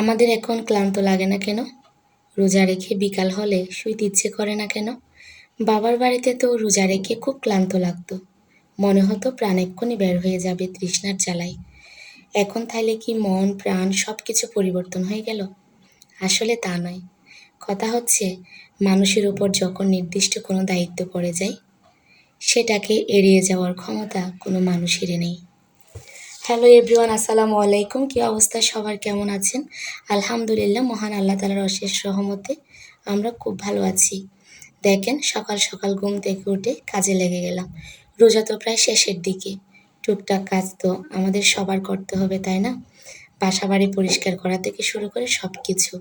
আমাদের এখন ক্লান্ত লাগে না কেন? রোজা রেখে বিকাল হলে শুইতে ইচ্ছে করে না কেন? বাবার বাড়িতে তো রোজা রেখে খুব ক্লান্ত লাগতো। মনে হতো প্রাণ এক্ষুনি বের হয়ে যাবে তৃষ্ণার জ্বালায়। এখন তাইলে কি মন, প্রাণ সব কিছু পরিবর্তন হয়ে গেল? আসলে তা নয়। কথা হচ্ছে, মানুষের উপর যখন নির্দিষ্ট কোনো দায়িত্ব পড়ে যায়, সেটাকে এড়িয়ে যাওয়ার ক্ষমতা কোনো মানুষেরই নেই। হ্যালো এভরিওয়ান আসসালামু আলাইকুম। কী অবস্থা? সবার কেমন আছেন? আলহামদুলিল্লাহ, মহান আল্লাহ তালার অশেষ রহমতে আমরা খুব ভালো আছি। দেখেন, সকাল সকাল ঘুম থেকে উঠে কাজে লেগে গেলাম। রোজা তো প্রায় শেষের দিকে। টুকটাক কাজ তো আমাদের সবার করতে হবে, তাই না? বাসা বাড়ি পরিষ্কার করা থেকে শুরু করে সব কিছু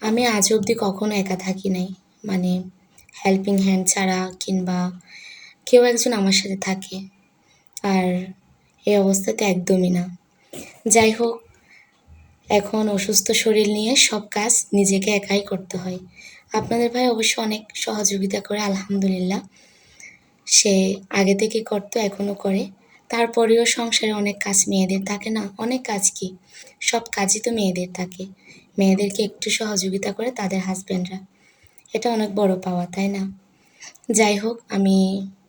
আমি আজ অবধি কখনো একা থাকি নাই। মানে হেল্পিং হ্যান্ড ছাড়া কিংবা কেউ একজন আমার সাথে থাকে। আর এই অবস্থাতে একদমই না। যাই হোক, এখন অসুস্থ শরীর নিয়ে সব কাজ নিজেকে একাই করতে হয়। আপনাদের ভাই অবশ্য অনেক সহযোগিতা করে, আলহামদুলিল্লাহ। সে আগে থেকে করতো এখনও করে। তারপরেও সংসারে অনেক কাজ মেয়েদের থাকে না? অনেক কাজ কি? সব কাজই তো মেয়েদের থাকে। মেয়েদেরকে একটু সহযোগিতা করে তাদের হাজব্যান্ডরা এটা অনেক বড় পাওয়া, তাই না? যাই হোক, আমি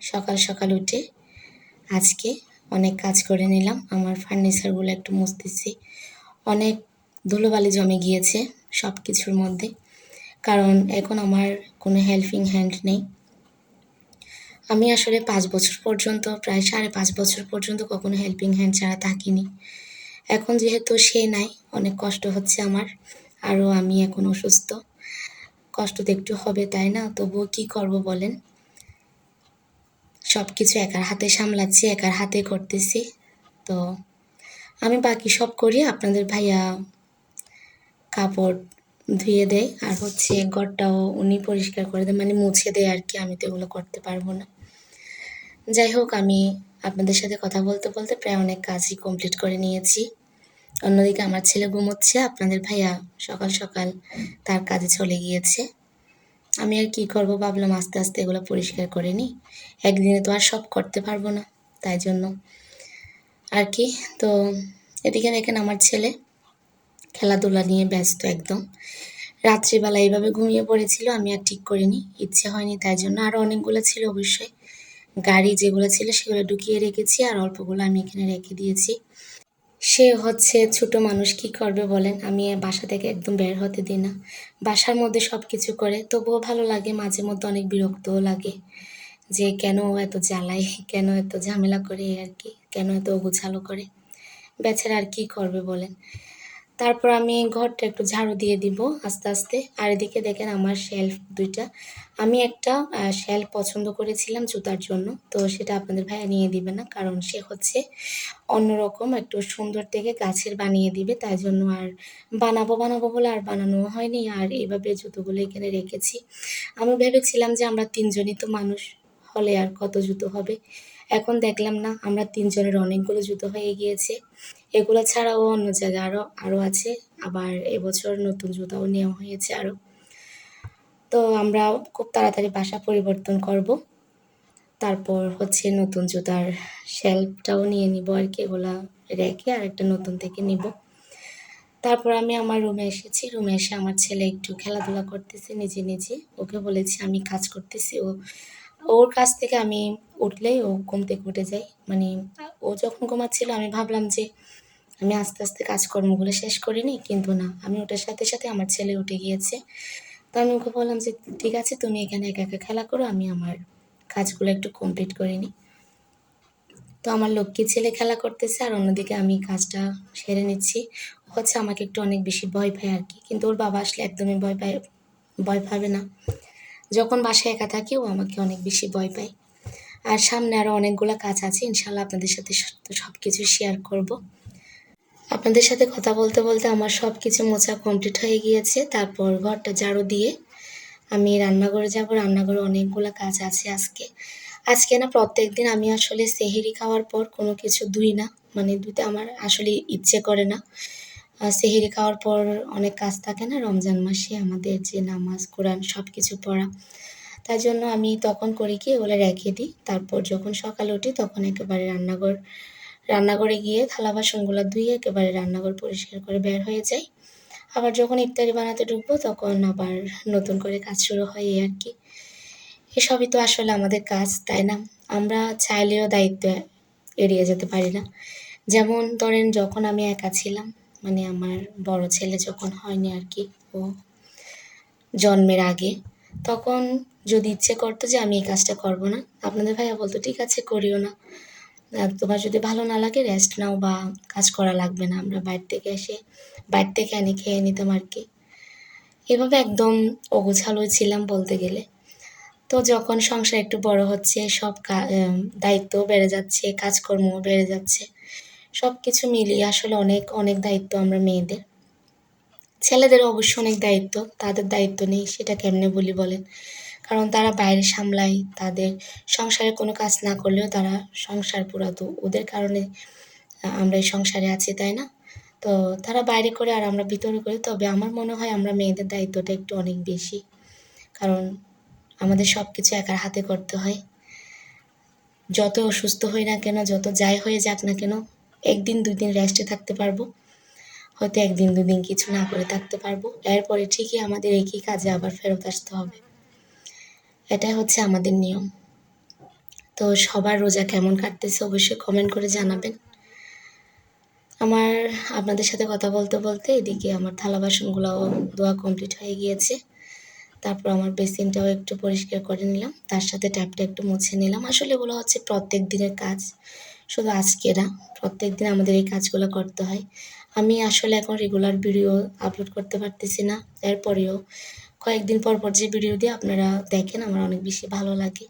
সকাল সকাল উঠে আজকে অনেক কাজ করে নিলাম। আমার ফার্নিচারগুলো একটু মুছতেছি। অনেক ধুলোবালি জমে গিয়েছে সব কিছুর মধ্যে। কারণ এখন আমার কোনো হেল্পিং হ্যান্ড নেই। আমি আসলে পাঁচ বছর পর্যন্ত, প্রায় সাড়ে পাঁচ বছর পর্যন্ত কখনো হেল্পিং হ্যান্ড ছাড়া থাকিনি। এখন যেহেতু সে নাই, অনেক কষ্ট হচ্ছে আমার। আরও আমি এখন অসুস্থ। কষ্ট তো একটু হবে, তাই না? তবুও কি করব বলেন? সব কিছু একার হাতে সামলাচ্ছি, একার হাতে করতেছি। তো আমি বাকি সব করি, আপনাদের ভাইয়া কাপড় ধুয়ে দেয়, আর হচ্ছে ঘরটাও উনি পরিষ্কার করে দেয় মানে মুছে দেয় আর কি, আমি তো এগুলো করতে পারব না। যাই হোক, আমি আপনাদের সাথে কথা বলতে বলতে প্রায় অনেক কাজই কমপ্লিট করে নিয়েছি। অন্যদিকে আমার ছেলে ঘুমোচ্ছে, আপনাদের ভাইয়া সকাল সকাল তার কাজে চলে গিয়েছে। আমি আর কি করব ভাবলাম, আস্তে আস্তে এগুলো পরিষ্কার করে নিই। একদিনে তো আর সব করতে পারব না, তাই জন্য। আর কি, তো এদিকে দেখেন আমার ছেলে খেলাধুলা নিয়ে ব্যস্ত একদম। রাত্রিবেলা এইভাবে ঘুমিয়ে পড়েছিল, আমি আর ঠিক করিনি, ইচ্ছে হয়নি, তাই জন্য আরও অনেকগুলো ছিল অবশ্যই। গাড়ি যেগুলো ছিল সেগুলো ঢুকিয়ে রেখেছি আর অল্পগুলো আমি এখানে রেখে দিয়েছি। সে হচ্ছে ছোট মানুষ কি করবে বলেন? আমি বাসা থেকে একদম বের হতে দিই না। বাসার মধ্যে সব কিছু করে, তবুও ভালো লাগে, মাঝে মধ্যে অনেক বিরক্তও লাগে। যে কেন এত জ্বালায়? কেন এত ঝামেলা করে আর কি? কেন এত গোছালো করে? বেচারা আর কি করবে বলেন? তারপর আমি ঘরটা একটু ঝাড়ু দিয়ে দিব আস্তে আস্তে। আর এদিকে দেখেন আমার শেলফ দুইটা। আমি একটা শেলফ পছন্দ করেছিলাম জুতার জন্য। তো সেটা আপনাদের ভাইয়া নিয়ে দিবে না, কারণ সে হচ্ছে অন্যরকম একটু সুন্দর থেকে গাছের বানিয়ে দিবে, তাই জন্য আর বানাবো বানাবো বলে আর বানানো হয়নি। আর এইভাবে জুতোগুলো এখানে রেখেছি। আমি ভেবেছিলাম যে আমরা তিনজনই তো মানুষ হলে আর কত জুতো হবে? এখন দেখলাম না, আমরা তিনজনের অনেকগুলো জুতো হয়ে গিয়েছে। এগুলো ছাড়াও অন্য জায়গায় আরও আরও আছে। আবার এবছর নতুন জুতাও নেওয়া হয়েছে আরও তো আমরা খুব তাড়াতাড়ি বাসা পরিবর্তন করব। তারপর হচ্ছে নতুন জুতার শেলফটাও নিয়ে নিব আর কি, এগুলা রেখে আর একটা নতুন থেকে নিব। তারপর আমি আমার রুমে এসেছি। রুমে এসে আমার ছেলে একটু খেলাধুলা করতেছে, নিজে নিজে। ওকে বলেছি, আমি কাজ করতেছি। ও ওর কাছ থেকে আমি উঠলেই ও ঘুম থেকে উঠে যায়। মানে ও যখন ঘুমাচ্ছিল, আমি ভাবলাম যে আমি আস্তে আস্তে কাজকর্মগুলো শেষ করিনি, কিন্তু না, আমি ওটার সাথে সাথে আমার ছেলে উঠে গিয়েছে। তো আমি ওকে বললাম যে, ঠিক আছে, তুমি এখানে একা একা খেলা করো, আমি আমার কাজগুলো একটু কমপ্লিট করে নিই। তো আমার লক্ষ্মী ছেলে খেলা করতেছে, আর অন্যদিকে আমি কাজটা সেরে নিচ্ছি। হচ্ছে আমাকে একটু অনেক বেশি ভয় পায় আর কি, কিন্তু ওর বাবা আসলে একদমই ভয় পায়, ভয় পাবে না। যখন বাসায় একা থাকি, ও আমাকে অনেক বেশি ভয় পায়। আর সামনে আরও অনেকগুলো কাজ আছে ইনশাল্লাহ আপনাদের সাথে সব কিছু শেয়ার করব। আপনাদের সাথে কথা বলতে বলতে আমার সব কিছু মোচা কমপ্লিট হয়ে গিয়েছে। তারপর ঘরটা ঝাড়ু দিয়ে আমি রান্নাঘরে যাব। রান্নাঘরে অনেকগুলো কাজ আছে আজকে। আজকে না প্রত্যেক দিন আমি আসলে সেহেরি খাওয়ার পর কোনো কিছু ধুই না। মানে ধুতে আমার আসলে ইচ্ছে করে না। সেহেরি খাওয়ার পর অনেক কাজ থাকে না, রমজান মাসে আমাদের যে নামাজ, কোরআন সব কিছু পড়া। তার জন্য আমি তখন করি কি, ওগুলো রেখে দিই। তারপর যখন সকালে উঠি, তখন একেবারে রান্নাঘর, রান্নাঘরে গিয়ে থালা বাসনগুলো ধুয়ে একেবারে রান্নাঘর পরিষ্কার করে বের হয়ে যাই। আবার যখন ইফতারি বানাতে ঢুকবো, তখন আবার নতুন করে কাজ শুরু হয় এই আর কি। এসবই তো আসলে আমাদের কাজ, তাই না? আমরা চাইলেও দায়িত্ব এড়িয়ে যেতে পারি না। যেমন ধরেন, যখন আমি একা ছিলাম মানে আমার বড় ছেলে যখন হয়নি আর কি, ও জন্মের আগে, তখন যদি ইচ্ছে করতো যে আমি এই কাজটা করব না, আপনাদের ভাইয়া বলতো, ঠিক আছে, করিও না। তোমার যদি ভালো না লাগে রেস্ট নাও বা কাজ করা লাগবে না। আমরা বাইরে থেকে এসে, বাইরে থেকে এনে খেয়ে নিতাম আর কি। এভাবে একদম অগোছালো ছিলাম বলতে গেলে। তো যখন সংসার একটু বড় হচ্ছে, সব দায়িত্ব বেড়ে যাচ্ছে কাজকর্ম বেড়ে যাচ্ছে সব কিছু মিলিয়ে আসলে অনেক অনেক দায়িত্ব আমরা মেয়েদের। ছেলেদের অবশ্য অনেক দায়িত্ব, তাদের দায়িত্ব নেই, সেটা কেমনে বলি বলেন? কারণ তারা বাইরে সামলায় তাদের সংসারে কোনো কাজ না করলেও তারা সংসার পুরাতো ওদের কারণে আমরা এই সংসারে আছি, তাই না? তো তারা বাইরে করে আর আমরা ভিতরে করি, তবে আমার মনে হয় আমরা মেয়েদের দায়িত্বটা একটু অনেক বেশি। কারণ আমাদের সব কিছু একার হাতে করতে হয়। যত অসুস্থ হই না কেন, যত যাই হয়ে যাক না কেন একদিন দুই দিন রেস্টে থাকতে পারব। হয়তো একদিন দুদিন কিছু না করে থাকতে পারব। এরপরে ঠিকই আমাদের একই কাজে আবার ফেরত আসতে হবে। এটাই হচ্ছে আমাদের নিয়ম। তো সবার রোজা কেমন কাটতেছে অবশ্যই কমেন্ট করে জানাবেন। আমার, আপনাদের সাথে কথা বলতে বলতে এদিকে আমার থালা বাসনগুলোও ধোয়া কমপ্লিট হয়ে গিয়েছে। তারপর আমার বেসিনটাও একটু পরিষ্কার করে নিলাম, তার সাথে ট্যাপটা একটু মুছে নিলাম। আসলে এগুলো হচ্ছে প্রত্যেক দিনের কাজ, শুধু আজকে না, প্রত্যেক দিন আমাদের এই কাজগুলো করতে হয়। আমি আসলে এখন রেগুলার ভিডিও আপলোড করতে পারতেছি না, এরপরেও কয়েকদিন পর পর যে ভিডিও দিয়ে আপনারা দেখেন, আমার অনেক বেশি ভালো লাগে।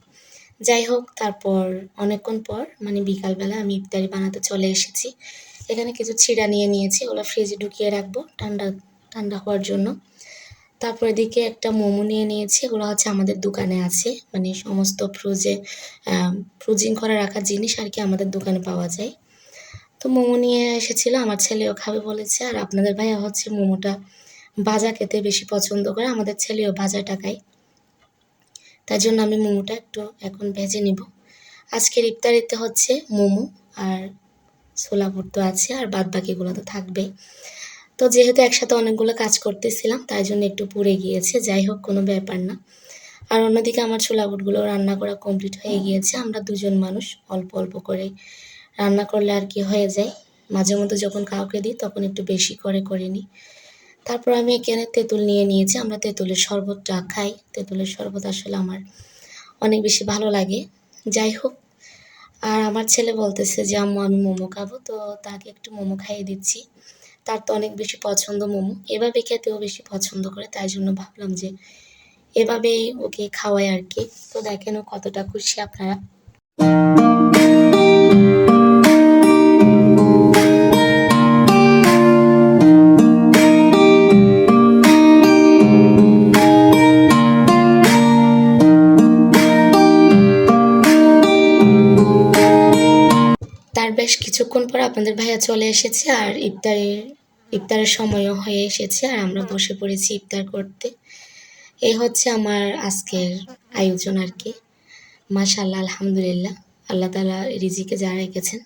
যাই হোক, তারপর অনেকক্ষণ পর মানে বিকালবেলা আমি ইফতারি বানাতে চলে এসেছি। এখানে কিছু ছিঁড়া নিয়ে নিয়েছি, ওগুলো ফ্রিজে ঢুকিয়ে রাখব ঠান্ডা ঠান্ডা হওয়ার জন্য। তারপর এদিকে একটা মোমো নিয়ে নিয়েছি এগুলো হচ্ছে আমাদের দোকানে আছে। মানে সমস্ত ফ্রোজে ফ্রোজিং করে রাখা জিনিস আর কি আমাদের দোকানে পাওয়া যায়। তো মোমো নিয়ে এসেছিল, আমার ছেলেও খাবে বলেছে। আর আপনাদের ভাইয়া হচ্ছে মোমোটা ভাজা খেতে বেশি পছন্দ করে, আমাদের ছেলেও ভাজা টাকায়। তাই জন্য আমি মোমোটা একটু এখন ভেজে নিব। আজকের ইফতারিতে হচ্ছে মোমো আর ছোলা তো আছে, আর বাদ বাকিগুলো তো থাকবেই। তো যেহেতু একসাথে অনেকগুলো কাজ করতেছিলাম, তাই জন্য একটু পুড়ে গিয়েছে। যাই হোক, কোনো ব্যাপার না। আর অন্যদিকে আমার ছোলা বুটগুলো রান্না করা কমপ্লিট হয়ে গিয়েছে। আমরা দুজন মানুষ অল্প অল্প করে রান্না করলে আর কি হয়ে যায়। মাঝে মধ্যে যখন কাউকে দিই, তখন একটু বেশি করে করে নিই। তারপর আমি এখানে তেঁতুল নিয়ে নিয়েছি। আমরা তেঁতুলের শরবতটা খাই। তেঁতুলের শরবত আসলে আমার অনেক বেশি ভালো লাগে। যাই হোক, আর আমার ছেলে বলতেছে যে, আম্মু, আমি মোমো খাব। তো তাকে একটু মোমো খাইয়ে দিচ্ছি। তার তো অনেক বেশি পছন্দ মোমো। এভাবে খেতেও বেশি পছন্দ করে, তাই জন্য ভাবলাম যে এভাবেই ওকে খাওয়াই আর কি। তো দেখেন ও কতটা খুশি আপনারা। বেশ কিছুক্ষণ পর আপনাদের ভাইয়া চলে এসেছে আর ইফতারের ইফতারের সময়ও হয়ে এসেছে আর আমরা বসে পড়েছি ইফতার করতে। এই হচ্ছে আমার আজকের আয়োজন আর কি। মাশাল্লাহ আলহামদুলিল্লাহ। আল্লাহ তালা রিজিকে যা রেখেছেন।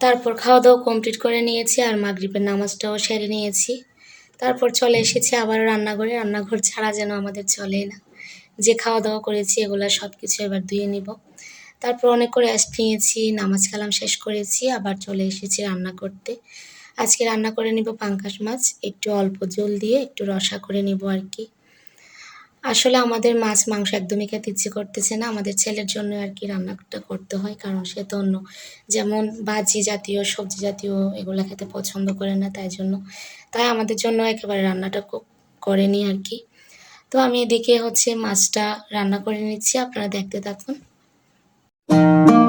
তারপর খাওয়া দাওয়া কমপ্লিট করে নিয়েছি আর মাগরিবের নামাজটাও সেরে নিয়েছি। তারপর চলে এসেছি আবার রান্নাঘরে। রান্নাঘর ছাড়া যেন আমাদের চলে না। যে খাওয়া দাওয়া করেছি এগুলো সব কিছু এবার ধুয়ে নিব। তারপর অনেক করে রেস্ট নিয়েছি, নামাজ কালাম শেষ করেছি, আবার চলে এসেছি রান্না করতে। আজকে রান্না করে নিব পাঙ্কাশ মাছ, একটু অল্প জল দিয়ে একটু রসা করে নিব আর কি আসলে আমাদের মাছ, মাংস একদমই খেতে ইচ্ছে করতেছে না, আমাদের ছেলের জন্য আর কি রান্নাটা করতে হয়, কারণ সে তো অন্য, যেমন ভাজি জাতীয়, সবজি জাতীয় এগুলো খেতে পছন্দ করে না, তাই জন্য। তাই আমাদের জন্য একেবারে রান্নাটা করে নিই আর কি তো আমি এদিকে হচ্ছে মাছটা রান্না করে নিচ্ছি, আপনারা দেখতে থাকুন। you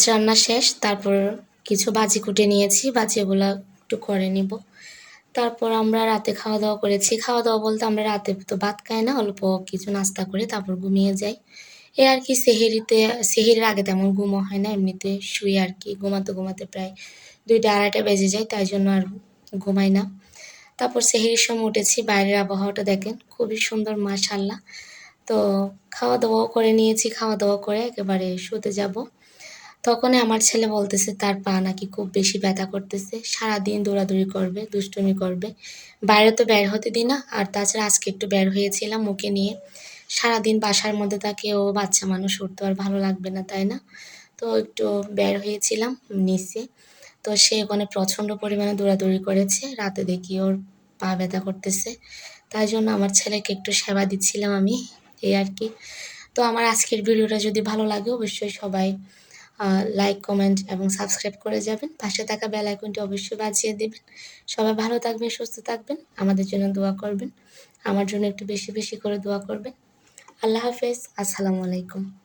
মাছ রান্না শেষ, তারপর কিছু বাজি কুটে নিয়েছি, বাজিগুলো একটু করে নিব। তারপর আমরা রাতে খাওয়া দাওয়া করেছি। খাওয়া দাওয়া বলতে আমরা রাতে তো ভাত খাই না, অল্প কিছু নাস্তা করে তারপর ঘুমিয়ে যাই। এ আর কি সেহেরিতে, সেহেরির আগে তেমন ঘুমো হয় না, এমনিতে শুই আর কি, ঘুমাতে ঘুমাতে প্রায় দুইটা আড়াইটা বেজে যায়, তাই জন্য আর ঘুমাই না। তারপর সেহেরির সময় উঠেছি, বাইরের আবহাওয়াটা দেখেন, খুবই সুন্দর মাশাল্লাহ তো খাওয়া দাওয়াও করে নিয়েছি খাওয়া দাওয়া করে একেবারে শুতে যাব। তখনই আমার ছেলে বলতেছে, তার পা নাকি খুব বেশি ব্যথা করতেছে, সারাদিন দৌড়াদৌড়ি করবে, দুষ্টুমি করবে। বাইরে তো বের হতে দিই না। আর তাছাড়া আজকে একটু বের হয়েছিলাম ওকে নিয়ে। সারাদিন বাসার মধ্যে তাকে ও বাচ্চা মানুষ উঠতে আর ভালো লাগবে না, তাই না? তো একটু বের হয়েছিলাম নিচে। তো সে ওখানে প্রচণ্ড পরিমাণে দৌড়াদৌড়ি করেছে। রাতে দেখি ওর পা ব্যথা করতেছে। তাই জন্য আমার ছেলেকে একটু সেবা দিচ্ছিলাম আমি, এই আর কি। তো আমার আজকের ভিডিওটা যদি ভালো লাগে, অবশ্যই সবাই লাইক কমেন্ট এবং সাবস্ক্রাইব করে যাবেন। পাশে থাকা বেল আইকনটি অবশ্যই বাজিয়ে দেবেন। সবাই ভালো থাকবেন, সুস্থ থাকবেন। আমাদের জন্য দোয়া করবেন। আমার জন্য একটু বেশি বেশি করে দোয়া করবেন। আল্লাহ হাফেজ। আসসালামু আলাইকুম।